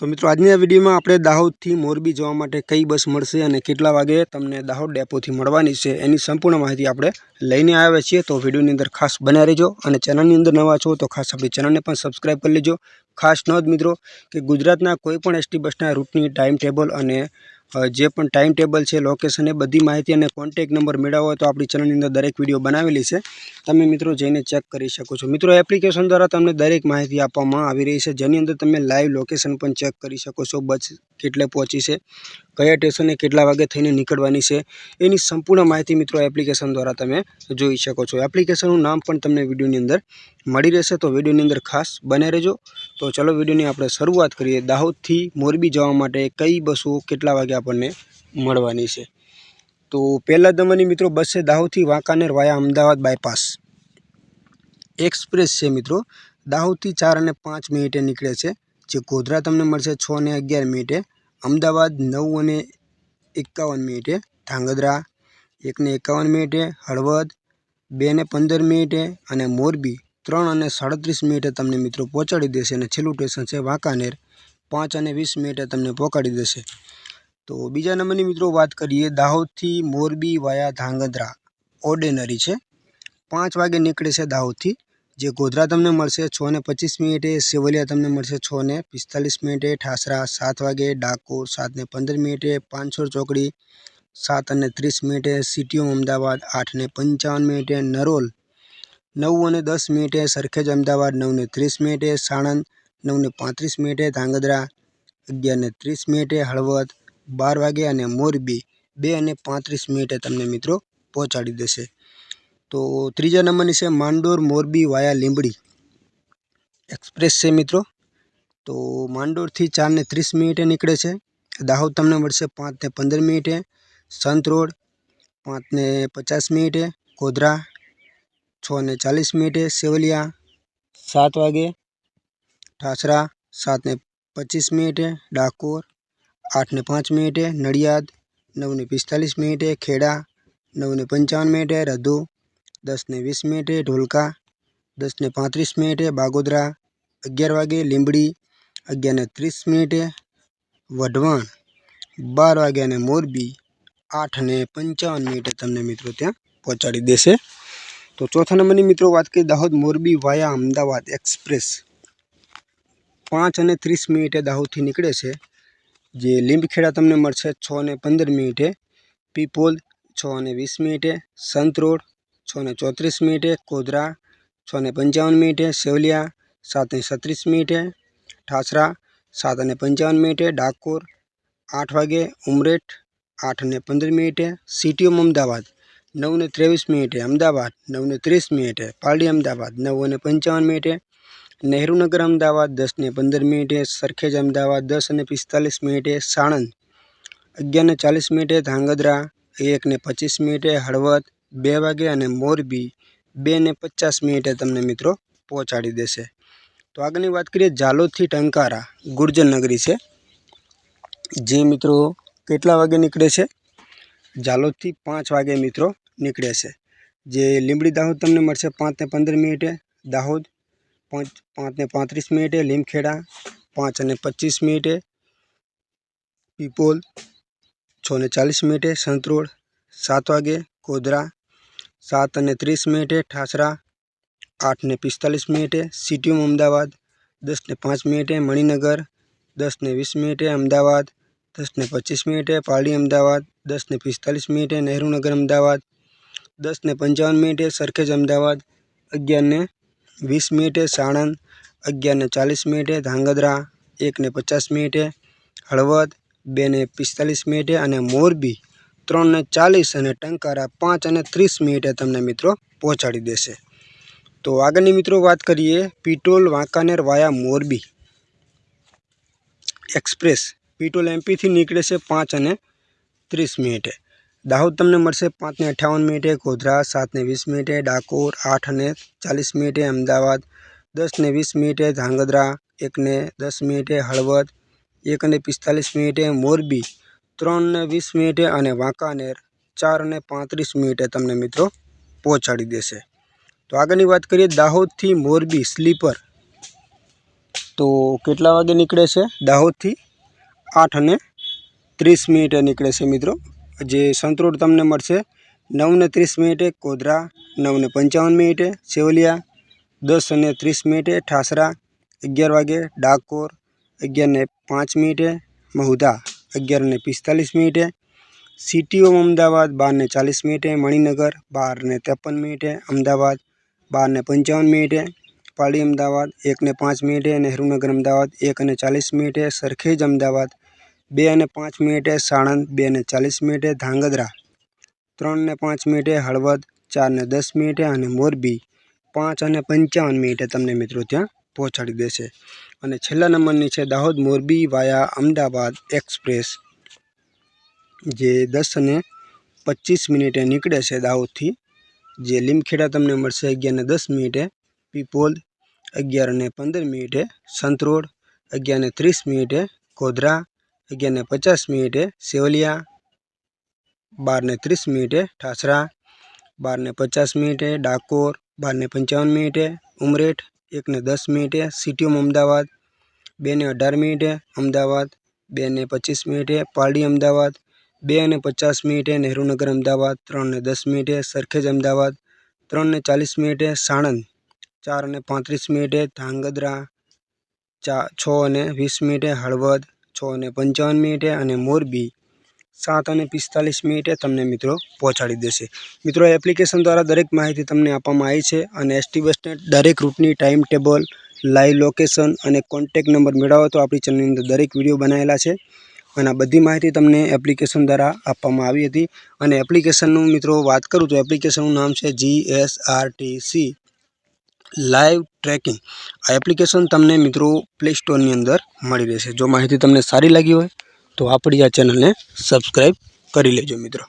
તો મિત્રો, આજની વિડીયોમાં આપણે દાહોદથી મોરબી જવા માટે કઈ બસ મળશે અને કેટલા વાગે તમને દાહોદ ડેપોથી મળવાની છે, એની સંપૂર્ણ માહિતી આપણે લઈને આવ્યા છીએ. તો વિડીયોની અંદર ખાસ બન્યા રહેજો અને ચેનલની અંદર નવા છો તો ખાસ આપણી ચેનલને પણ સબસ્ક્રાઈબ કરી લેજો. ખાસ નોંધ મિત્રો, કે ગુજરાતના કોઈપણ એસટી બસના રૂટની ટાઈમ ટેબલ અને જે પણ ટાઈમ ટેબલ છે લોકેશન એ બધી માહિતી અને કોન્ટેક નંબર મેળવવો હોય તો આપણી ચેનલની અંદર દરેક વીડિયો બનાવેલી છે. તમે મિત્રો જઈને ચેક કરી શકો છો. મિત્રો એપ્લિકેશન દ્વારા તમને દરેક માહિતી આપવામાં આવી રહી છે. જેની અંદર તમે લાઈવ લોકેશન પણ ચેક કરી શકો છો. બસ કેટલે પહોંચી છે, કયા સ્ટેશને કેટલા વાગે થઈને નીકળવાની છે, એની સંપૂર્ણ માહિતી મિત્રો એપ્લિકેશન દ્વારા તમે જોઈ શકો છો. એપ્લિકેશનનું નામ પણ તમને વિડીયોની અંદર મળી રહેશે, તો વિડીયોની અંદર ખાસ બને રહેજો. તો ચલો વિડીયોની આપણે શરૂઆત કરીએ. દાહોદથી મોરબી જવા માટે કઈ બસો કેટલા વાગે આપણને મળવાની છે? તો પહેલા દમણની મિત્રો બસ છે દાહોદથી Wankaner via Ahmedabad bypass. Express છે મિત્રો. દાહોદથી ચાર અને પાંચ મિનિટે નીકળે છે. જે ગોધરા તમને મળશે છ અને અગિયાર મિનિટે. અમદાવાદ નવ અને એકાવન મિનિટે. ધાંગધ્રા એકને એકાવન મિનિટે. હળવદ બે ને પંદર મિનિટે. અને મોરબી ત્રણ અને સાડત્રીસ મિનિટે તમને મિત્રો પહોંચાડી દેશે અને છેલ્લું સ્ટેશન છે વાંકાનેર. પાંચ અને વીસ મિનિટે તમને પહોંચાડી દેશે. તો બીજા નંબરની મિત્રો વાત કરીએ દાહોદથી મોરબી વાયા ધાંગધ્રા. ઓર્ડિનરી છે. પાંચ વાગે નીકળે છે દાહોદથી. જે ગોધરા તમને મળશે છ ને પચીસ મિનિટે, સેવલિયા તમને મળશે છ ને પિસ્તાલીસ મિનિટે, ઠાસરા સાત વાગે, ડાકોર સાત ને પંદર મિનિટે પાંચસોર ચોકડી સાત અને ત્રીસ મિનિટે, સિટીઓ અમદાવાદ આઠ ને પંચાવન મિનિટે, નરોલ નવ અને દસ મિનિટે, સરખેજ અમદાવાદ નવ ને ત્રીસ મિનિટે, સાણંદ નવ ને પાંત્રીસ મિનિટે, ધાંગધ્રા અગિયાર ને ત્રીસ મિનિટે, હળવદ બાર વાગે અને મોરબી બે અને પાંત્રીસ મિનિટે તમને મિત્રો પહોંચાડી દેશે. તો ત્રીજા નંબરની છે માંડોર મોરબી વાયા લીંબડી. એક્સપ્રેસ છે મિત્રો. તો માંડોરથી ચારને ત્રીસ મિનિટે નીકળે છે. દાહોદ તમને મળશે પાંચને પંદર મિનિટે. સંત રોડ પાંચને પચાસ મિનિટે. ગોધરા છ ને ચાલીસ મિનિટે. સેવલિયા સાત વાગે. ઠાસરા સાતને પચીસ મિનિટે. ડાકોર આઠને પાંચ મિનિટે. નડિયાદ નવને પિસ્તાલીસ મિનિટે. ખેડા નવને પંચાવન મિનિટે. રધુ દસ ને વીસ મિનિટે ઢોલકા, દસને પાંત્રીસ મિનિટે બાગોદરા, અગિયાર વાગે લીંબડી, અગિયારને ત્રીસ મિનિટે વઢવાણ, બાર વાગ્યાને મોરબી આઠ ને પંચાવન મિનિટે તમને મિત્રો ત્યાં પહોંચાડી દેશે. તો ચોથા નંબરની મિત્રો વાત કરીએ દાહોદ મોરબી વાયા અમદાવાદ એક્સપ્રેસ. પાંચ અને ત્રીસ મિનિટે દાહોદથી નીકળે છે. જે લીંબખેડા તમને મળશે છ ને પંદર મિનિટે, પીપોલ છ અને વીસ મિનિટે, સંત રોડ છ ને ચોત્રીસ મિનિટે કોદરા છ ને પંચાવન મિનિટે સેવલિયા સાત ને છત્રીસ મિનિટે ઠાસરા સાત અને પંચાવન મિનિટે ડાકોર, આઠ વાગે ઉમરેઠ આઠ ને પંદર મિનિટે સિટીઓમ અમદાવાદ નવ ને ત્રેવીસ મિનિટે અમદાવાદ નવ ને ત્રીસ મિનિટે પાલડી અમદાવાદ નવ અને પંચાવન મિનિટે નહેરુનગર અમદાવાદ દસ ને પંદર મિનિટે સરખેજ અમદાવાદ દસ અને પિસ્તાલીસ મિનિટે સાણંદ અગિયાર ને ચાલીસ મિનિટે ધાંગધ્રા એક ને પચીસ મિનિટે હળવદ બે વાગે અને મોરબી બે ને પચાસ મિનિટે તમને મિત્રો પહોંચાડી દેશે. તો આગળની વાત કરીએ જાલોદથી ટંકારા ગુર્જર નગરી છે. જે મિત્રો કેટલા વાગે નીકળે છે? જાલોદથી પાંચ વાગે મિત્રો નીકળે છે. જે લીંબડી દાહોદ તમને મળશે પાંચ ને પંદર મિનિટે, દાહોદ પાંચ પાંચ ને પાંત્રીસ મિનિટે, લીમખેડા પાંચ અને પચીસ મિનિટે, પીપોલ છ ને ચાલીસ મિનિટે સંતરોડ સાત વાગે, ગોધરા સાત અને ત્રીસ મિનિટે ઠાસરા, આઠ ને પિસ્તાલીસ મિનિટે સિટીઓમ અમદાવાદ, દસ ને પાંચ મિનિટે મણિનગર, દસ ને વીસ મિનિટે અમદાવાદ, દસ ને પચીસ મિનિટે પાલડી અમદાવાદ, દસ ને પિસ્તાલીસ મિનિટે નહેરુનગર અમદાવાદ, દસ ને પંચાવન મિનિટે સરખેજ અમદાવાદ, અગિયાર ને વીસ મિનિટે સાણંદ, અગિયાર ને ચાલીસ મિનિટે ધાંગધ્રા, એક ને પચાસ મિનિટે હળવદ, બે ને પિસ્તાલીસ મિનિટે અને મોરબી ત્રણ ને ચાલીસ અને ટંકારા પાંચ અને ત્રીસ મિનિટે તમને મિત્રો પહોંચાડી દેશે. તો આગળની મિત્રો વાત કરીએ પીટોલ વાંકાનેર વાયા મોરબી. એક્સપ્રેસ પીટોલ એમપીથી નીકળે છે પાંચ અને ત્રીસ મિનિટે. દાહોદ તમને મળશે પાંચને અઠ્ઠાવન મિનિટે, ગોધરા સાતને વીસ મિનિટે, ડાકોર આઠ અને ચાલીસ મિનિટે, અમદાવાદ દસને વીસ મિનિટે, ધાંગધ્રા એકને દસ મિનિટે, હળવદ એક અને પિસ્તાલીસ મિનિટે, મોરબી ત્રણ ને વીસ મિનિટે અને વાંકાનેર ચાર અને પાંત્રીસ મિનિટે તમને મિત્રો પહોંચાડી દેશે. તો આગળની વાત કરીએ દાહોદથી મોરબી સ્લીપર. તો કેટલા વાગે નીકળે છે? દાહોદથી આઠ અને ત્રીસ મિનિટે નીકળે છે મિત્રો. જે સંતરોડ તમને મળશે. નવને ત્રીસ મિનિટે કોદરા નવને પંચાવન મિનિટે સેવલિયા, દસ અને ત્રીસ મિનિટે ઠાસરા, અગિયાર વાગે ડાકોર, અગિયારને પાંચ મિનિટે મહુધા. અગિયાર ને પિસ્તાલીસ મિનિટે. સિટીઓ અમદાવાદ બાર ને ચાલીસ મિનિટે. મણિનગર બાર ને ત્રેપન મિનિટે. અમદાવાદ બાર ને પંચાવન મિનિટે. પાળી અમદાવાદ એક ને પાંચ મિનિટે. નહેરુનગર અમદાવાદ એક અને ચાલીસ મિનિટે. સરખેજ અમદાવાદ બે અને પાંચ મિનિટે. સાણંદ બે ને ચાલીસ મિનિટે. ધાંગધ્રા ત્રણ ને પાંચ મિનિટે. હળવદ ચાર ને દસ મિનિટે. અને મોરબી પાંચ અને પંચાવન મિનિટે તમને મિત્રો ત્યાં પહોંચાડી દેશે. અને છેલ્લા નંબરની છે દાહોદ મોરબી વાયા અમદાવાદ એક્સપ્રેસ, જે દસ અને પચીસ મિનિટે નીકળે છે દાહોદથી. જે લીમખેડા તમને મળશે અગિયાર ને દસ મિનિટે, પીપોલ અગિયાર અને પંદર મિનિટે સંતરોડ અગિયાર ને ત્રીસ મિનિટે, ગોધરા અગિયાર ને પચાસ મિનિટે, સેવલિયા બાર ને ત્રીસ મિનિટે, ઠાસરા બાર ને પચાસ મિનિટે, ડાકોર બાર ને પંચાવન મિનિટે, ઉમરેઠ એક ને દસ મિનિટે, સિટીઓમ અમદાવાદ બે ને અઢાર મિનિટે અમદાવાદ બે ને પચીસ મિનિટે પારડી અમદાવાદ બે અને પચાસ મિનિટે નહેરુનગર અમદાવાદ ત્રણ ને દસ મિનિટે સરખેજ અમદાવાદ ત્રણ ને ચાલીસ મિનિટે સાણંદ ચાર અને પાંત્રીસ મિનિટે ધાંગધ્રા, ચા છ અને વીસ મિનિટે હળવદ છ અને પંચાવન મિનિટે અને મોરબી, સાત અને પિસ્તાલીસ મિનિટે તમને મિત્રો પહોંચાડી દેશે. મિત્રો એપ્લિકેશન દ્વારા દરેક માહિતી તમને આપવામાં આવી છે અને એસટી બસને દરેક રૂટની ટાઈમ ટેબલ લાઈવ લોકેશન અને કોન્ટેક નંબર મેળવો તો આપણી ચેનલની અંદર દરેક વીડિયો બનાવેલા છે. અને આ બધી માહિતી તમને એપ્લિકેશન દ્વારા આપવામાં આવી હતી. અને એપ્લિકેશનનું મિત્રો વાત કરું તો એપ્લિકેશનનું નામ છે G S R live tracking આ એપ્લિકેશન તમને મિત્રો પ્લે સ્ટોરની અંદર મળી રહેશે. જો માહિતી તમને સારી લાગી હોય તો આપણી આ ચેનલને સબસ્ક્રાઈબ કરી લેજો મિત્રો.